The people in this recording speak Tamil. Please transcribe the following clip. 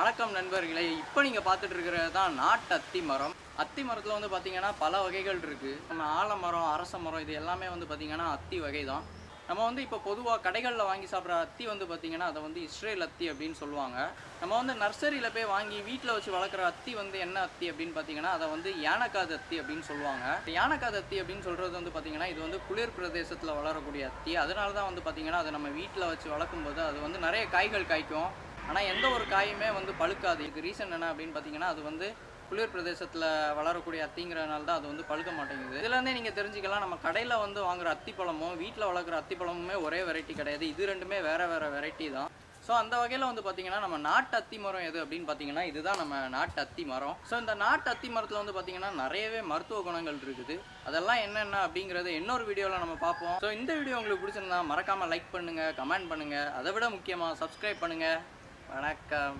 வணக்கம் நண்பர்களே. இப்போ நீங்கள் பார்த்துட்டு இருக்கிறது தான் நாட்டு அத்தி மரம். அத்தி மரத்தில் வந்து பார்த்தீங்கன்னா பல வகைகள் இருக்குது நம்ம ஆலமரம் அரச மரம் இது எல்லாமே வந்து பார்த்தீங்கன்னா அத்தி வகை தான். நம்ம வந்து இப்போ பொதுவாக கடைகளில் வாங்கி சாப்பிட்ற அத்தி வந்து பார்த்தீங்கன்னா அதை வந்து இஸ்ரேல் அத்தி அப்படின்னு சொல்லுவாங்க. நம்ம வந்து நர்சரியில் போய் வாங்கி வீட்டில் வச்சு வளர்க்குற அத்தி வந்து என்ன அத்தி அப்படின்னு பார்த்தீங்கன்னா அதை வந்து யானக்காது அத்தி அப்படின்னு சொல்லுவாங்க. இந்த அத்தி அப்படின்னு சொல்கிறது வந்து பார்த்தீங்கன்னா இது வந்து குளிர் பிரதேசத்தில் வளரக்கூடிய அத்தி. அதனால தான் வந்து பார்த்தீங்கன்னா அதை நம்ம வீட்டில் வச்சு வளர்க்கும்போது அது வந்து நிறைய காய்கள் காய்க்கும். ஆனால் எந்த ஒரு காயுமே வந்து பழுக்காது. இதுக்கு ரீசன் என்ன அப்படின்னு பார்த்தீங்கன்னா அது வந்து குளிர் பிரதேசத்தில் வளரக்கூடிய அத்திங்கிறனால தான் அது வந்து பழுக்க மாட்டேங்குது. இதுலேருந்தே நீங்கள் தெரிஞ்சுக்கலாம் நம்ம கடையில் வந்து வாங்குற அத்திப்பழமும் வீட்டில் வளர்க்குற அத்திப்பழமுமே ஒரே வெரைட்டி கிடையாது. இது ரெண்டுமே வேறு வேறு வெரைட்டி தான். ஸோ அந்த வகையில் வந்து பார்த்தீங்கன்னா நம்ம நாட்டு அத்தி மரம் எது அப்படின்னு பார்த்தீங்கன்னா இதுதான் நம்ம நாட்டு அத்தி மரம். ஸோ இந்த நாட்டு அத்தி மரத்தில் வந்து பார்த்தீங்கன்னா நிறையவே மருத்துவ குணங்கள் இருக்குது. அதெல்லாம் என்னென்ன அப்படிங்கிறத இன்னொரு வீடியோவில் நம்ம பார்ப்போம். ஸோ இந்த வீடியோ உங்களுக்கு பிடிச்சிருந்தா மறக்காமல் லைக் பண்ணுங்கள் கமெண்ட் பண்ணுங்கள் அதை விட முக்கியமாக சப்ஸ்கிரைப் பண்ணுங்கள் வணக்கம்.